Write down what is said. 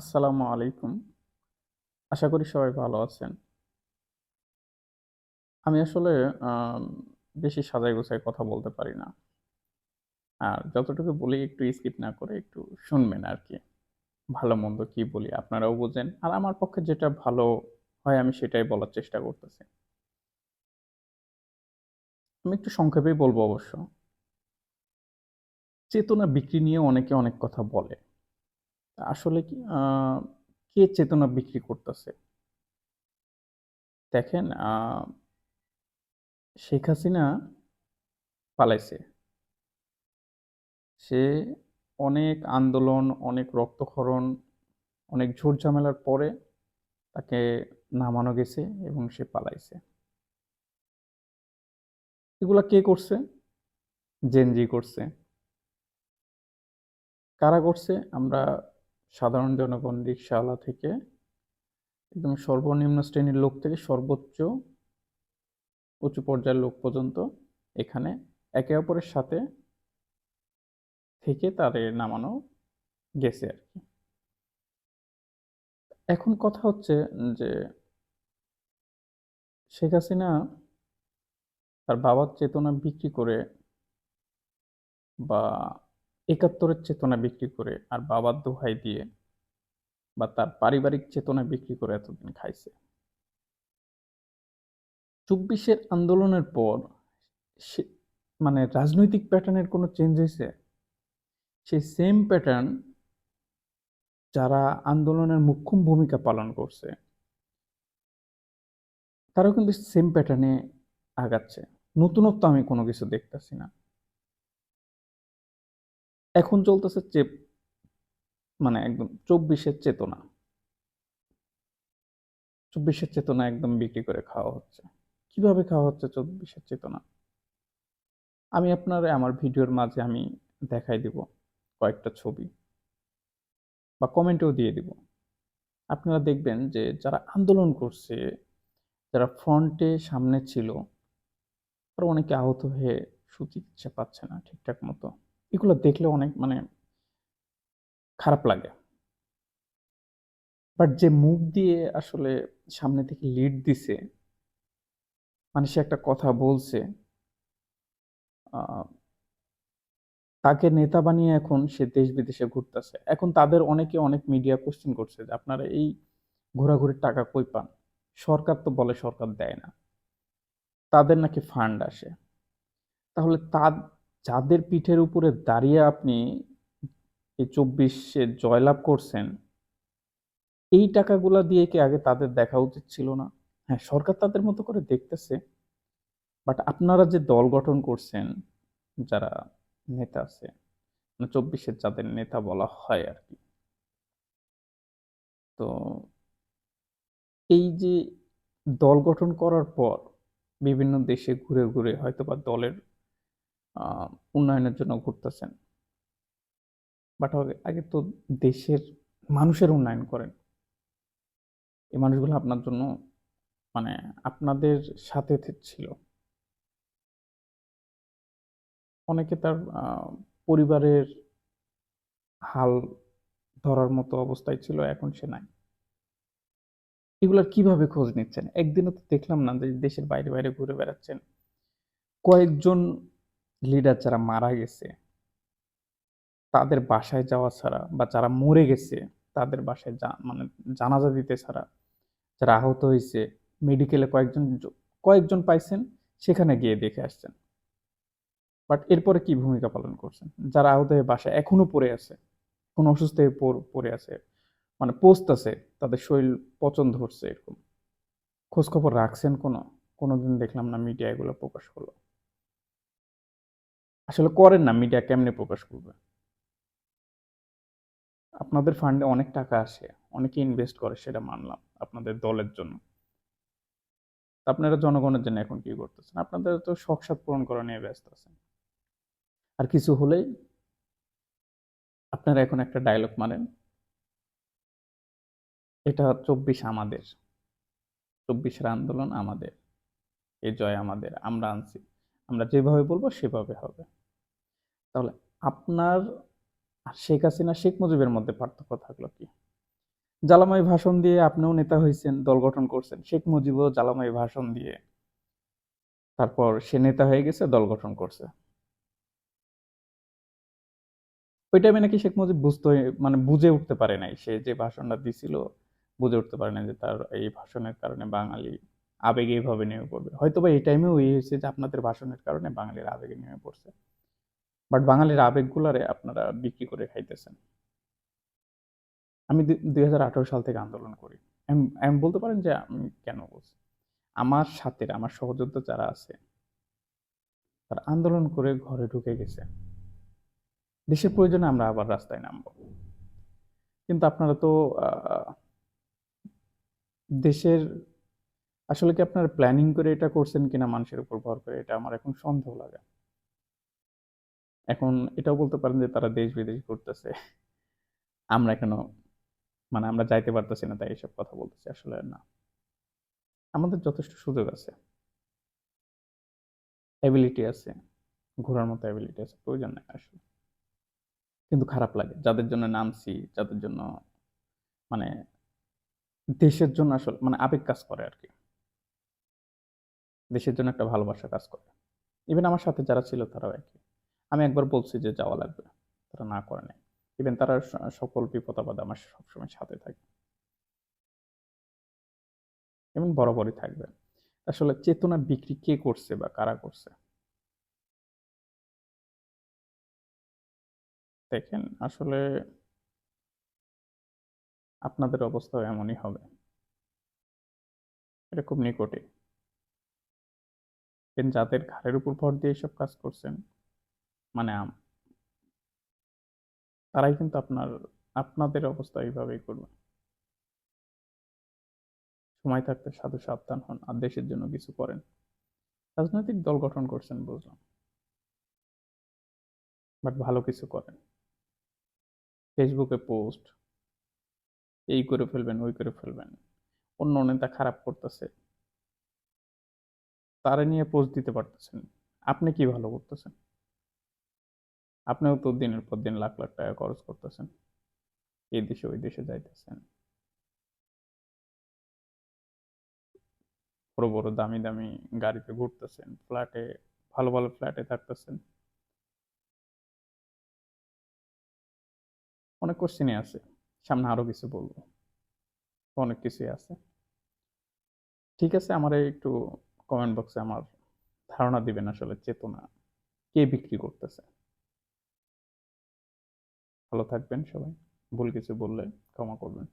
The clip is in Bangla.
আসসালামু আলাইকুম। আশা করি সবাই ভালো আছেন। আমি আসলে বেশি সাজায় গোছায় কথা বলতে পারি না। আর যতটুকু বলি একটু স্কিপ না করে একটু শুনবেন আরকি। ভালো-মন্দ কি বলি আপনারাও বোঝেন। আর আমার পক্ষে যেটা ভালো হয় আমি সেটাই বলার চেষ্টা করতেছি। আমি একটু সংক্ষেপেই বলব অবশ্য। চেতনা বিক্রি নিয়ে অনেকে অনেক কথা বলে। আসলে কি চেতনা বিক্রি করতেছে? দেখেন শেখ হাসিনা পালাইছে। সে অনেক আন্দোলন, অনেক রক্তক্ষরণ, অনেক ঝুট-ঝামেলার পরে তাকে নামানো গেছে এবং সে পালাইছে। এগুলা কে করছে? জেন-জি করছে। কারা করছে? আমরা সাধারণ জনগণ রিক্শাওয়ালা থেকে, একদম সর্বনিম্ন শ্রেণির লোক থেকে সর্বোচ্চ উঁচু পর্যায়ের লোক পর্যন্ত এখানে একে অপরের সাথে থেকে তাদের নামানো গেছে আর কি। এখন কথা হচ্ছে যে শেখ হাসিনা তার বাবার চেতনা বিক্রি করে বা একাত্তরের চেতনা বিক্রি করে আর বাবার দোহাই দিয়ে বা তার পারিবারিক চেতনা বিক্রি করে এতদিন খাইছে। ২৪ এর আন্দোলনের পর সে মানে রাজনৈতিক প্যাটার্নের কোনো চেঞ্জ হয়েছে সেই সেম প্যাটার্ন যারা আন্দোলনের মুখ্যম ভূমিকা পালন করছে, তারাও কিন্তু সেম প্যাটার্নে আগাচ্ছে। নতুনত্ব আমি কোনো কিছু দেখতেছি না। এখন চলতেছে চেপ মানে একদম চব্বিশের চেতনা। চব্বিশের চেতনা একদম বিক্রি করে খাওয়া হচ্ছে। কীভাবে খাওয়া হচ্ছে চব্বিশের চেতনা? আমি আপনার আমার ভিডিওর মাঝে আমি দেখাই দিব কয়েকটা ছবি। বা কমেন্টেও দিয়ে দিব। আপনারা দেখবেন যে যারা আন্দোলন করছে, যারা ফ্রন্টে সামনে ছিল, তারা অনেকে আহত হয়ে সুচিকিৎসা পাচ্ছে না ঠিকঠাক মতো। এগুলো দেখলে অনেক মানে খারাপ লাগে। বাট যে মুখ দিয়ে আসলে সামনে থেকে লিড দিছে মানে সে একটা কথা বলছে তাকে নেতা বানিয়ে এখন সে দেশ-বিদেশে ঘুরতেছে। এখন তাদের অনেকে অনেক মিডিয়া কোয়েশ্চেন করছে যে, "আপনারা এই ঘোরাঘুরির টাকা কই পান?" সরকার তো বলে সরকার দেয় না। তাদের নাকি ফান্ড আসে। তাহলে তা যাদের পিঠের উপরে দাঁড়িয়ে আপনি এই চব্বিশে জয়লাভ করছেন, এই টাকাগুলা দিয়ে কি আগে তাদের দেখা উচিত ছিল না? হ্যাঁ, সরকার তাদের মতো করে দেখতেছে। বাট আপনারা যে দল গঠন করছেন, যারা নেতা আছে, মানে ২৪ এর যাদের নেতা বলা হয় আর কি তো এই যে দল গঠন করার পর বিভিন্ন দেশে ঘুরে, ঘুরে হয়তো বা দলের উন্নয়নের জন্য ঘুরতেছেন। বাট আগে তো দেশের মানুষের উন্নয়ন করেন। এই মানুষগুলো আপনার জন্য মানে আপনাদের সাথে ছিল। অনেকে তার পরিবারের হাল ধরার মতো অবস্থায় ছিল, এখন সে নাই। এগুলার কীভাবে খোঁজ নিচ্ছেন? একদিনও তো দেখলাম না যে দেশের বাইরে, বাইরে ঘুরে বেড়াচ্ছেন। কয়েকজন লিডার যারা মারা গেছে তাদের বাসায় যাওয়া ছাড়া বা যারা মরে গেছে তাদের বাসায় যা মানে জানাজা দিতে ছাড়া, যারা আহত হয়েছে মেডিকেলে কয়েকজন কয়েকজন পাইছেন, সেখানে গিয়ে দেখে আসছেন। বাট এরপরে কি ভূমিকা পালন করছেন? যারা আহত হয়ে বাসায় এখনও পড়ে আছে, কোনো অসুস্থ হয়ে পড়ে আছে, মানে পচতাছে, তাদের শরীর পচন ধরছে এরকম। খোঁজখবর রাখছেন কোনো? কোনোদিন দেখলাম না মিডিয়া এগুলো প্রকাশ হলো। আসলে করেন না, মিডিয়া কেমনে প্রকাশ করবে? আপনাদের ফান্ডে অনেক টাকা আসে, অনেকে ইনভেস্ট করে সেটা মানলাম আপনাদের দলের জন্য। আপনারা জনগণের জন্য এখন কি করতেছেন? আপনাদের তো শখ-সাধ পূরণ করা নিয়ে ব্যস্ত আছেন। আর কিছু হলেই আপনারা এখন একটা ডায়লগ মারেন। এটা ২৪ আমাদের। চব্বিশের আন্দোলন আমাদের। এই জয় আমাদের। আমরা আনছি। আমরা যেভাবে বলব সেভাবে হবে। তাহলে আপনার শেখ হাসিনা, শেখ মুজিবের মধ্যে পার্থক্য থাকল কি? জ্বালাময় ভাষণ দিয়ে আপনিও নেতা হয়েছেন দল গঠন করছেন। শেখ মুজিবও জ্বালাময় ভাষণ দিয়ে তারপর সে নেতা হয়ে গেছে দল গঠন করছে। ওই টাইমে নাকি শেখ মুজিব বুঝতে মানে বুঝে উঠতে পারে নাই। সে যে ভাষণটা দিছিল বুঝে উঠতে পারে না যে তার এই ভাষণের কারণে বাঙালি আবেগে এইভাবে নেমে পড়বে। হয়তো বা এই টাইমেও এই হয়েছে যে আপনাদের ভাষণের কারণে বাঙালির আবেগে নেমে পড়ছে। বাট বাঙালির আবেগগুলারে আপনারা বিক্রি করে খাইতেছেন। আমি দুই হাজার আঠারো সাল থেকে আন্দোলন করি। আমি- বলতে পারেন যে আমি কেন বলছি? আমার সাথে আমার সহযোদ্ধা যারা আছে, তারা আন্দোলন করে ঘরে ঢুকে গেছে। দেশের প্রয়োজনে আমরা আবার রাস্তায় নামব। কিন্তু আপনারা তো দেশের, আসলে কি আপনারা প্ল্যানিং করে এটা করছেন কিনা মানুষের উপর ভর করে, এটা আমার এখন সন্দেহ লাগে। এখন এটাও বলতে পারেন যে তারা দেশ বিদেশ করতেছে আমরা এখনও মানে আমরা যাইতে পারতেছি না, তাই এসব কথা বলতেছি, আসলে না। আমাদের যথেষ্ট সুযোগ আছে। অ্যাবিলিটি আছে। ঘোরার মতো অ্যাবিলিটি আছে, প্রয়োজন নেই আসলে। কিন্তু খারাপ লাগে। যাদের জন্য নামছি, যাদের জন্য মানে দেশের জন্য আসলে মানে আবেগ কাজ করে আর কি। দেশের জন্য একটা ভালোবাসা কাজ করে। ইভেন আমার সাথে যারা ছিল তারাও একই। আমি একবার বলছি যে যাওয়া লাগবে। তারা না করে নাই ইভেন তারা সকল বিপদ আপদে আমার সবসময় সাথে থাকে। এবং বরাবরই থাকবে। আসলে চেতনা বিক্রি কে করছে বা কারা করছে? দেখেন, আসলে আপনাদের অবস্থাও এমনই হবে। এটা খুব নিকটে। যাদের ঘাড়ের উপর ভর দিয়ে এসব কাজ করছেন মানে তারাই কিন্তু আপনার, আপনাদের অবস্থা এইভাবেই করবে। সময় থাকতে সাধু সাবধান হন আর দেশের জন্য কিছু করেন। রাজনৈতিক দল গঠন করছেন বুঝলাম। বাট ভালো কিছু করেন। ফেসবুকে পোস্ট, এই করে ফেলবেন, ওই করে ফেলবেন। অন্য নেতা খারাপ করতেছে। তারা নিয়ে পোস্ট দিতে পারতেছেন। আপনি কি ভালো করতেছেন? আপনিও তো দিনের পর দিন লাখ লাখ টাকা খরচ করতেছেন। এই দেশে, ওই দেশে যাইতেছেন। বড় বড়, দামি দামি গাড়িতে ঘুরতেছেন ফ্ল্যাটে ভালো ভালো ফ্ল্যাটে থাকতেছেন। অনেক কোশ্চেনই আছে, সামনে আরও কিছু বলব। অনেক কিছুই আছে। ঠিক আছে, আমার একটু কমেন্ট বক্সে আমার ধারণা দিবেন আসলে চেতনা। কে বিক্রি করতেছে? ভালো থাকবেন সবাই। ভুল কিছু বললে ক্ষমা করবেন।